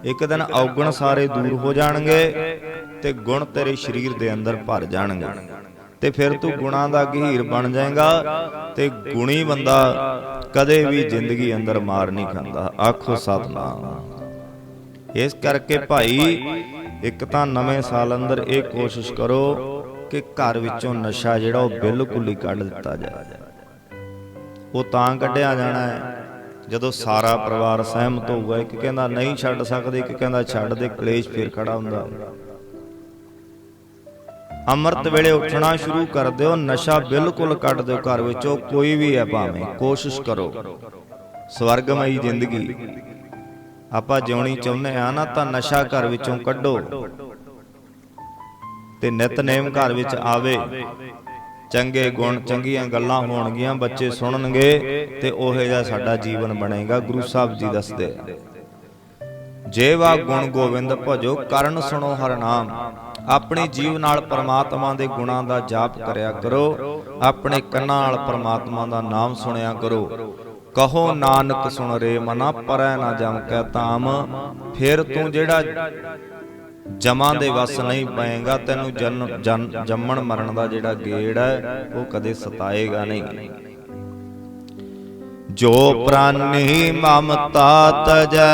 ਇੱਕ ਦਿਨ ਔਗਣ ਸਾਰੇ ਦੂਰ ਹੋ ਜਾਣਗੇ ਤੇ ਗੁਣ ਤੇਰੇ ਸਰੀਰ ਦੇ ਅੰਦਰ ਭਰ ਜਾਣਗੇ। ਤੇ ਫਿਰ ਤੂੰ ਗੁਣਾਂ ਦਾ ਗਹੀਰ ਬਣ ਜਾਏਗਾ ਤੇ ਗੁਣੀ ਬੰਦਾ ਕਦੇ ਵੀ ਜ਼ਿੰਦਗੀ ਅੰਦਰ ਮਾਰ ਨਹੀਂ ਖਾਂਦਾ। ਆਖੋ ਸਤਨਾਮ। ਇਸ ਕਰਕੇ ਭਾਈ, ਇੱਕ ਤਾਂ ਨਵੇਂ ਸਾਲ ਅੰਦਰ ਇਹ ਕੋਸ਼ਿਸ਼ ਕਰੋ ਕਿ ਘਰ ਵਿੱਚੋਂ ਨਸ਼ਾ ਜਿਹੜਾ ਉਹ ਬਿਲਕੁਲ ਹੀ ਕੱਢ ਦਿੱਤਾ ਜਾਏ। ਉਹ ਤਾਂ ਕੱਢਿਆ ਜਾਣਾ ਹੈ। ਜਦੋਂ ਸਾਰਾ ਪਰਿਵਾਰ ਸਹਿਮਤ ਹੋਊਗਾ, ਇੱਕ ਕਹਿੰਦਾ ਨਹੀਂ ਛੱਡ ਸਕਦੇ, ਇੱਕ ਕਹਿੰਦਾ ਛੱਡ ਦੇ, ਕਲੇਸ਼ ਫਿਰ ਖੜਾ ਹੁੰਦਾ। ਅੰਮ੍ਰਿਤ ਵੇਲੇ ਉੱਠਣਾ ਸ਼ੁਰੂ ਕਰ ਦਿਓ, ਨਸ਼ਾ ਬਿਲਕੁਲ ਕੱਢ ਦਿਓ ਘਰ ਵਿੱਚੋਂ ਕੋਈ ਵੀ ਹੈ ਭਾਵੇਂ, ਕੋਸ਼ਿਸ਼ ਕਰੋ। ਸਵਰਗਮਈ ਜ਼ਿੰਦਗੀ। ਆਪਾਂ ਜਿਉਣੀ ਚਾਹੁੰਦੇ ਆ ਨਾ, ਤਾਂ ਨਸ਼ਾ ਘਰ ਵਿੱਚੋਂ ਕੱਢੋ। ਤੇ ਨਿਤਨੇਮ ਘਰ ਵਿੱਚ ਆਵੇ। ਚੰਗੇ ਗੁਣ, ਚੰਗੀਆਂ ਗੱਲਾਂ ਹੋਣਗੀਆਂ, ਬੱਚੇ ਸੁਣਨਗੇ ਤੇ ਉਹੇ ਜਿਹਾ ਸਾਡਾ ਜੀਵਨ ਬਣੇਗਾ, ਗੁਰੂ ਸਾਹਿਬ ਜੀ ਦੱਸਦੇ। ਜੇਵਾ ਗੁਣ ਗੋਬਿੰਦ ਭਜੋ, ਕਰਨ ਸੁਣੋ ਹਰ ਨਾਮ। ਆਪਣੀ ਜੀਵ ਨਾਲ ਪਰਮਾਤਮਾ ਦੇ ਗੁਣਾਂ ਦਾ ਜਾਪ ਕਰਿਆ ਕਰੋ। ਆਪਣੇ ਕੰਨਾਂ ਨਾਲ ਪਰਮਾਤਮਾ ਦਾ ਨਾਮ ਸੁਣਿਆ ਕਰੋ। ਕਹੋ, ਨਾਨਕ ਸੁਣ ਰੇ ਮਨਾ, ਪਰੈ ਨਾ ਜਮ ਕੈ ਤਾਮ। ਫਿਰ ਤੂੰ ਜਿਹੜਾ ਜਮਾਂ ਦੇ ਵਸ ਨਹੀਂ ਪਏਗਾ ਤੈਨੂੰ ਜਨ- ਜੰਮਣ ਮਰਨ ਦਾ ਜਿਹੜਾ ਗੇੜ ਹੈ ਉਹ ਕਦੇ ਸਤਾਏਗਾ ਨਹੀਂ। ਜੋ ਪ੍ਰਾਨੀ ਮਮਤਾ ਤਜੈ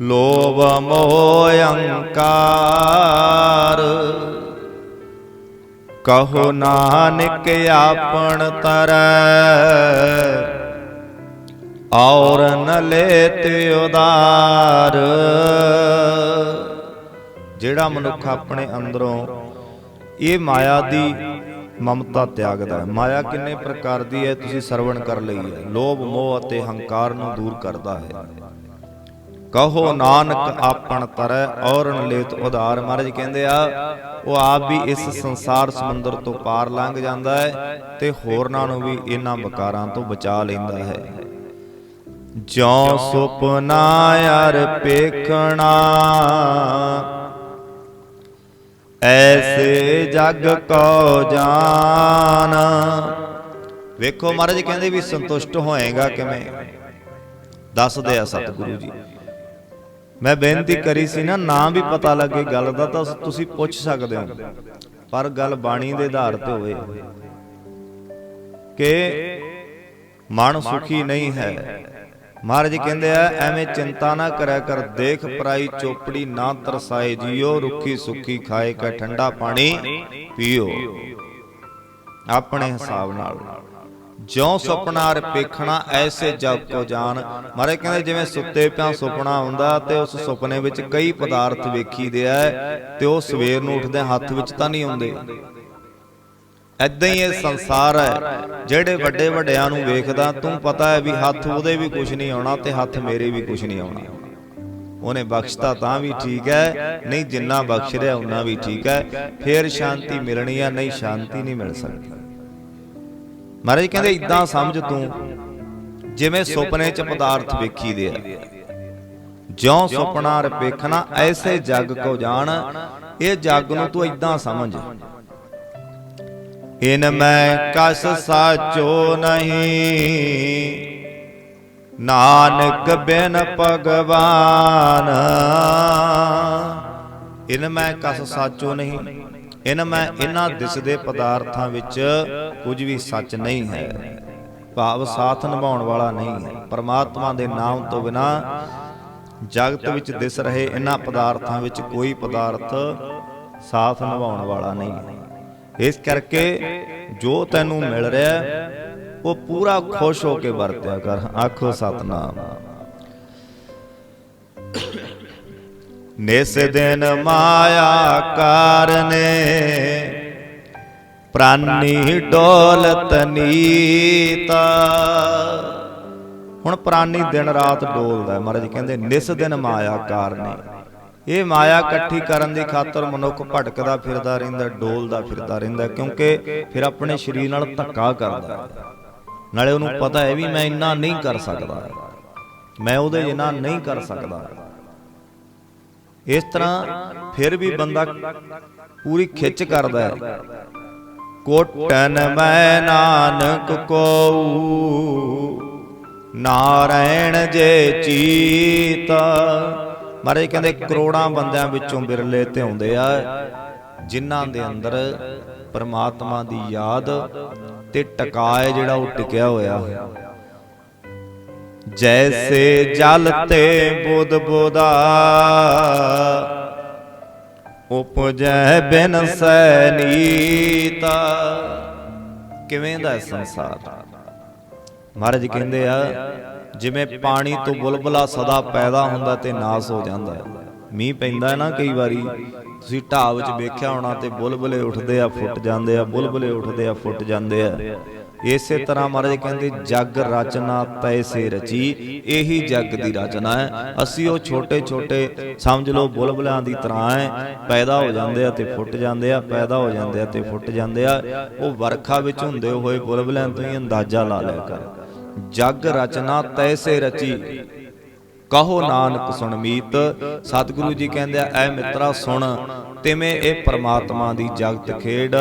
ਲੋਭ ਮੋਹ ਅਹੰਕਾਰ। ਕਹੋ ਨਾਨਕ ਆਪਣ ਤਰੈ ਔਰ ਨ ਲੇਤ ਉਦਾਰ। ਜਿਹੜਾ ਮਨੁੱਖ ਆਪਣੇ ਅੰਦਰੋਂ ਇਹ ਮਾਇਆ ਦੀ ਮਮਤਾ ਤਿਆਗਦਾ ਹੈ। ਮਾਇਆ ਕਿੰਨੇ ਪ੍ਰਕਾਰ ਦੀ ਹੈ, ਤੁਸੀਂ ਸਰਵਣ ਕਰ ਲਈ ਹੈ। ਲੋਭ, ਮੋਹ ਅਤੇ ਹੰਕਾਰ ਨੂੰ ਦੂਰ ਕਰਦਾ ਹੈ। ਕਹੋ ਨਾਨਕ ਆਪਣ ਤਰੈ ਔਰ ਨ ਲੇਤ ਉਧਾਰ ਮਹਾਰਾਜ ਕਹਿੰਦੇ ਆ, ਉਹ ਆਪ ਵੀ ਇਸ ਸੰਸਾਰ ਸਮੁੰਦਰ ਤੋਂ ਪਾਰ ਲੰਘ ਜਾਂਦਾ ਹੈ ਤੇ ਹੋਰਨਾਂ ਨੂੰ ਵੀ ਇਹਨਾਂ ਬਕਾਰਾਂ ਤੋਂ ਬਚਾ ਲੈਂਦਾ ਹੈ। ਜਿਉ ਸੁਪਨਾ ਯਾਰ ਪੇਖਣਾ ਐਸੇ ਜਗ ਕੋ ਜਾਨ। ਵੇਖੋ ਮਹਾਰਾਜ ਕਹਿੰਦੇ ਵੀ ਸੰਤੁਸ਼ਟ ਹੋਏਗਾ ਕਿਵੇਂ? ਦੱਸਦੇ ਆ ਸਤਿਗੁਰੂ ਜੀ। ਮੈਂ ਬੇਨਤੀ ਕਰੀ ਸੀ ਨਾ ਨਾ ਵੀ ਪਤਾ ਲੱਗੇ ਗੱਲ ਦਾ ਤਾਂ ਤੁਸੀਂ ਪੁੱਛ ਸਕਦੇ ਹੋ। ਪਰ ਗੱਲ ਬਾਣੀ ਦੇ ਆਧਾਰ ਤੇ ਹੋਵੇ ਕਿ ਮਨ ਸੁਖੀ ਨਹੀਂ ਹੈ। ਮਹਾਰਾਜ ਕਹਿੰਦੇ ਆ, ਐਵੇਂ ਚਿੰਤਾ ਨਾ ਕਰਿਆ ਕਰ, ਦੇਖ ਪਰਾਈ ਚੋਪੜੀ ਨਾ ਤਰਸਾਏ ਜੀਓ, ਰੁੱਖੀ ਸੁੱਖੀ ਖਾਏ ਕਾ ਠੰਡਾ ਪਾਣੀ ਪੀਓ। ਆਪਣੇ ਹਿਸਾਬ ਨਾਲ। ਜਿਉ ਸੁਪਨਾ ਰਪੇਖਣਾ, ਐਸੇ ਜਗ ਕੋ ਜਾਣ ਮਹਾਰਾਜ ਕਹਿੰਦੇ, ਜਿਵੇਂ ਸੁੱਤੇ ਪਿਆ ਸੁਪਨਾ ਹੁੰਦਾ ਤੇ ਉਸ ਸੁਪਨੇ ਵਿੱਚ ਕਈ ਪਦਾਰਥ ਵੇਖੀ ਦੇ ਆ ਤੇ ਉਹ ਸਵੇਰ ਨੂੰ ਉੱਠਦੇ, ਹੱਥ ਵਿੱਚ ਤਾਂ ਨਹੀਂ ਆਉਂਦੇ। ਐਦਾਂ ਹੀ ਇਹ ਸੰਸਾਰ ਹੈ। ਜਿਹੜੇ ਵੱਡੇ ਵੱਡਿਆਂ ਨੂੰ ਵੇਖਦਾ ਤੂੰ ਪਤਾ ਹੈ ਵੀ ਹੱਥ ਉਹਦੇ ਵੀ ਕੁਝ ਨਹੀਂ ਆਉਣਾ ਤੇ ਹੱਥ ਮੇਰੇ ਵੀ ਕੁਝ ਨਹੀਂ ਆਉਣਾ। ਉਹਨੇ ਬਖਸ਼ਤਾ ਤਾਂ ਵੀ ਠੀਕ ਹੈ ਨਹੀਂ ਜਿੰਨਾ ਬਖਸ਼ ਰਿਹਾ ਉਹਨਾਂ ਵੀ ਠੀਕ ਹੈ। ਫੇਰ ਸ਼ਾਂਤੀ ਮਿਲਣੀ ਆ ਨਹੀਂ ਸ਼ਾਂਤੀ ਨਹੀਂ ਮਿਲ ਸਕਦੀ। ਮਹਾਰਾਜ ਕਹਿੰਦੇ ਇਦਾਂ ਸਮਝ ਤੂੰ ਜਿਵੇਂ ਸੁਪਨੇ 'ਚ ਪਦਾਰਥ ਵੇਖੀਦੇ ਆ। ਜਿਉ ਸੁਪਨਾ ਰਪੇਖਣਾ ਐਸੇ ਜਗ ਕੋ ਜਾਣ। ਇਹ ਜਗ ਨੂੰ ਤੂੰ ਇਦਾਂ ਸਮਝ। ਇਨ ਮੈਂ ਕਸ ਸਾਚੋ ਨਹੀਂ। ਨਾਨਕ ਬਿਨ ਭਗਵਾਨ। ਇਨ ਮੈਂ ਕਸ ਸਾਚੋ ਨਹੀਂ। ਇਨ ਮੈਂ ਇਹਨਾਂ ਦਿਸਦੇ ਪਦਾਰਥਾਂ ਵਿੱਚ ਕੁਝ ਵੀ ਸੱਚ ਨਹੀਂ ਹੈ। ਭਾਵ ਸਾਥ ਨਿਭਾਉਣ ਵਾਲਾ ਨਹੀਂ ਹੈ। ਪਰਮਾਤਮਾ ਦੇ ਨਾਮ ਤੋਂ ਬਿਨਾ ਜਗਤ ਵਿੱਚ ਦਿਸ ਰਹੇ ਇਹਨਾਂ ਪਦਾਰਥਾਂ ਵਿੱਚ ਕੋਈ ਪਦਾਰਥ ਸਾਥ ਨਿਭਾਉਣ ਵਾਲਾ ਨਹੀਂ ਹੈ। ਇਸ ਕਰਕੇ ਜੋ ਤੈਨੂੰ ਮਿਲ ਰਿਹਾ, ਉਹ ਪੂਰਾ ਖੁਸ਼ ਹੋ ਕੇ ਵਰਤਿਆ ਕਰ। ਆਖੋ ਸਤਨਾਮ। ਨਿਸ ਦਿਨ ਮਾਇਆ ਕਾਰਨੇ ਪ੍ਰਾਨੀ ਡੋਲਤ ਨੀਤਾ। ਹੁਣ ਪ੍ਰਾਨੀ ਦਿਨ ਰਾਤ ਡੋਲਦਾ ਮਹਾਰਾਜ ਕਹਿੰਦੇ ਨਿਸ ਦਿਨ ਮਾਇਆ ਕਾਰਨੇ। ਇਹ ਮਾਇਆ ਇਕੱਠੀ ਕਰਨ ਦੀ ਖਾਤਰ ਮਨੁੱਖ ਭਟਕਦਾ ਫਿਰਦਾ ਰਹਿੰਦਾ ਡੋਲਦਾ ਫਿਰਦਾ ਰਹਿੰਦਾ ਕਿਉਂਕਿ ਫਿਰ ਆਪਣੇ ਸਰੀਰ ਨਾਲ ਧੱਕਾ ਕਰਦਾ। ਨਾਲੇ ਉਹਨੂੰ ਪਤਾ ਹੈ ਵੀ ਮੈਂ ਇੰਨਾ ਨਹੀਂ ਕਰ ਸਕਦਾ। ਮੈਂ ਉਹਦੇ ਜਿੰਨਾ ਨਹੀਂ ਕਰ ਸਕਦਾ। ਇਸ ਤਰ੍ਹਾਂ ਫਿਰ ਵੀ ਬੰਦਾ ਪੂਰੀ ਖਿੱਚ ਕਰਦਾ ਹੈ। ਕੋਟਨ ਮੈਂ ਨਾਨਕ ਕੋ ਨਾਰਾਇਣ ਜੇ ਚੀਤ ਮਹਾਰਾਜ ਕਹਿੰਦੇ ਕਰੋੜਾਂ ਬੰਦਿਆਂ ਵਿੱਚੋਂ ਬਿਰਲੇ ਤੇ ਆਉਂਦੇ ਆ, ਜਿਨ੍ਹਾਂ ਦੇ ਅੰਦਰ ਪਰਮਾਤਮਾ ਦੀ ਯਾਦ ਤੇ ਟਿਕਾਏ ਜਿਹੜਾ ਉਹ ਟਿਕਿਆ ਹੋਇਆ। ਜੈਸੇ ਜਲ ਤੇ ਬੁੱਧ ਬੁਦਾ ਉਪਜੈ ਬਿਨ ਸੈ ਕਿਵੇਂ ਦਾ ਸੰਸਾਰ? ਮਹਾਰਾਜ ਕਹਿੰਦੇ ਆ ਜਿਵੇਂ ਪਾਣੀ ਤੋਂ ਬੁਲਬੁਲਾ ਸਦਾ ਪੈਦਾ ਹੁੰਦਾ ਤੇ ਨਾਸ ਹੋ ਜਾਂਦਾ ਹੈ। ਮੀਂਹ ਪੈਂਦਾ ਨਾ ਕਈ ਵਾਰੀ। ਤੁਸੀਂ ਢਾਬ ਵਿੱਚ ਵੇਖਿਆ ਹੋਣਾ ਤੇ ਬੁਲਬੁਲੇ ਉੱਠਦੇ ਆ, ਫੁੱਟ ਜਾਂਦੇ ਆ, ਬੁਲਬੁਲੇ ਉੱਠਦੇ ਆ, ਫੁੱਟ ਜਾਂਦੇ ਆ। ਇਸੇ ਤਰ੍ਹਾਂ ਮਹਾਰਾਜ ਕਹਿੰਦੇ, ਜਗ ਰਚਨਾ ਤੈਸੇ ਰਚੀ, ਇਹੀ ਜਗ ਦੀ ਰਚਨਾ ਹੈ। ਅਸੀਂ ਉਹ ਛੋਟੇ ਛੋਟੇ ਸਮਝ ਲਓ ਬੁਲਬੁਲਾਂ ਦੀ ਤਰ੍ਹਾਂ ਹੈ, ਪੈਦਾ ਹੋ ਜਾਂਦੇ ਆ ਤੇ ਫੁੱਟ ਜਾਂਦੇ ਆ, ਪੈਦਾ ਹੋ ਜਾਂਦੇ ਆ ਤੇ ਫੁੱਟ ਜਾਂਦੇ ਆ। ਉਹ ਵਰਖਾ ਵਿੱਚ ਹੁੰਦੇ ਹੋਏ ਬੁਲਬੁਲਾਂ ਤੋਂ ਹੀ ਅੰਦਾਜ਼ਾ ਲਾ ਲਿਆ ਕਰ। ਜਗ ਰਚਨਾ ਤੈਸੇ ਰਚੀ। ਕਹੋ ਨਾਨਕ ਸੁਣ ਮੀਤ। ਸਤਿਗੁਰੂ ਜੀ ਕਹਿੰਦੇ ਆ, ਐ ਮਿੱਤਰਾ ਸੁਣ, ਤਿਵੇਂ ਇਹ ਪਰਮਾਤਮਾ ਦੀ ਜਗਤ ਖੇਡ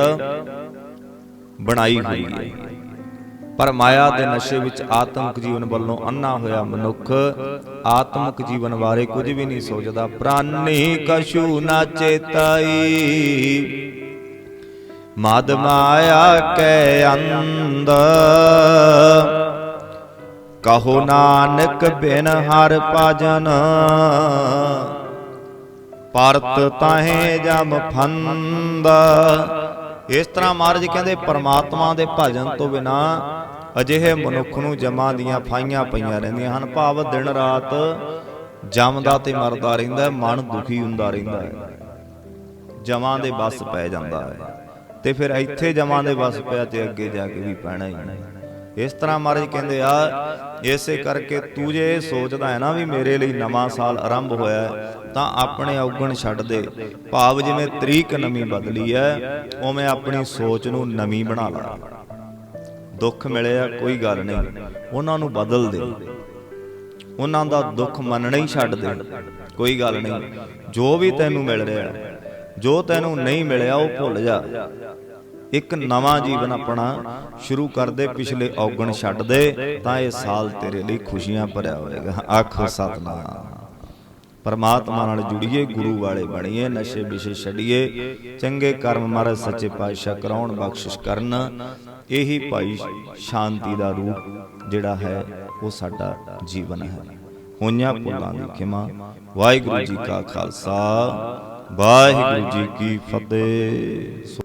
ਬਣਾਈ ਹੋਈ ਹੈ ਪਰ ਮਾਇਆ ਦੇ ਨਸ਼ੇ ਵਿੱਚ ਆਤਮਿਕ ਜੀਵਨ ਵੱਲੋਂ ਅੰਨਾ ਹੋਇਆ ਮਨੁੱਖ, ਆਤਮਿਕ ਜੀਵਨ ਬਾਰੇ ਕੁਝ ਵੀ ਨਹੀਂ ਸੋਚਦਾ। ਪ੍ਰਾਨੀ ਕਸ਼ੂ ਨਾ ਚੇਤਾਈ। ਮਦ ਮਾਇਆ ਕੈ ਅੰਦ ਕਹੋ ਨਾਨਕ ਬਿਨ ਹਰ ਭਜਨ। ਪਰਤ ਤਾਹੇ ਜਮ ਫੰਦ। ਇਸ ਤਰ੍ਹਾਂ ਮਹਾਰਾਜ ਕਹਿੰਦੇ, ਪਰਮਾਤਮਾ ਦੇ ਭਜਨ ਤੋਂ ਬਿਨਾ ਅਜਿਹੇ ਮਨੁੱਖ ਨੂੰ ਜਮਾਂ ਦੀਆਂ ਫਾਈਆਂ ਪਈਆਂ ਰਹਿੰਦੀਆਂ ਹਨ। ਭਾਵ ਦਿਨ ਰਾਤ ਜਮਦਾ ਤੇ ਮਰਦਾ ਰਹਿੰਦਾ ਮਨ ਦੁਖੀ ਹੁੰਦਾ ਰਹਿੰਦਾ ਹੈ। ਜਮਾਂ ਦੇ ਬਸ ਪੈ ਜਾਂਦਾ ਹੈ। ਤੇ ਫਿਰ ਇੱਥੇ ਜਮਾਂ ਦੇ ਬਸ ਪਿਆ ਤੇ ਅੱਗੇ ਜਾ ਕੇ ਵੀ ਪੈਣਾ ਹੀ ਹੈ। ਇਸ ਤਰ੍ਹਾਂ ਮਹਾਰਾਜ ਕਹਿੰਦੇ ਆ, ਇਸੇ ਕਰਕੇ ਤੂੰ ਜੇ ਇਹ ਸੋਚਦਾ ਹੈ ਨਾ ਵੀ ਮੇਰੇ ਲਈ ਨਵਾਂ ਸਾਲ ਆਰੰਭ ਹੋਇਆ ਤਾਂ ਆਪਣੇ ਔਗਣ ਛੱਡ ਦੇ। ਭਾਵ ਜਿਵੇਂ ਤਰੀਕ ਨਵੀਂ ਬਦਲੀ ਹੈ, ਉਵੇਂ ਆਪਣੀ ਸੋਚ ਨੂੰ ਨਵੀਂ ਬਣਾ ਲੈ। ਦੁੱਖ ਮਿਲਿਆ, ਕੋਈ ਗੱਲ ਨਹੀਂ, ਉਹਨਾਂ ਨੂੰ ਬਦਲ ਦੇ। ਉਹਨਾਂ ਦਾ ਦੁੱਖ ਮੰਨਣਾ ਹੀ ਛੱਡ ਦੇ, ਕੋਈ ਗੱਲ ਨਹੀਂ। ਜੋ ਵੀ ਤੈਨੂੰ ਮਿਲ ਰਿਹਾ, ਜੋ ਤੈਨੂੰ ਨਹੀਂ ਮਿਲਿਆ, ਉਹ ਭੁੱਲ ਜਾ। ਇੱਕ ਨਵਾਂ ਜੀਵਨ ਆਪਣਾ ਸ਼ੁਰੂ ਕਰ ਦੇ ਪਿਛਲੇ ਔਗਣ ਛੱਡ ਦੇ, ਤਾਂ ਇਹ ਸਾਲ ਤੇਰੇ ਲਈ ਖੁਸ਼ੀਆਂ ਭਰਿਆ ਹੋਵੇਗਾ ਆਖੋ ਸਤਨਾਮ। ਪਰਮਾਤਮਾ ਨਾਲ ਜੁੜੀਏ, ਗੁਰੂ ਵਾਲੇ ਬਣੀਏ, ਨਸ਼ੇ ਵਿਸ਼ੇ ਛੱਡੀਏ, ਚੰਗੇ ਕਰਮ ਮਹਾਰਾਜ, ਸੱਚੇ ਪਾਤਸ਼ਾਹ ਕਰਾਉਣ, ਬਖਸ਼ਿਸ਼ ਕਰਨ। ਇਹੀ ਭਾਈ ਸ਼ਾਂਤੀ ਦਾ ਰੂਪ ਜਿਹੜਾ ਹੈ, ਉਹ ਸਾਡਾ ਜੀਵਨ ਹੈ। ਹੋਈਆਂ ਭੁੱਲਾਂ ਦੀ ਖਿਮਾ। ਵਾਹਿਗੁਰੂ ਜੀ ਕਾ ਖਾਲਸਾ। ਵਾਹਿਗੁਰੂ ਜੀ ਕੀ ਫਤਿਹ।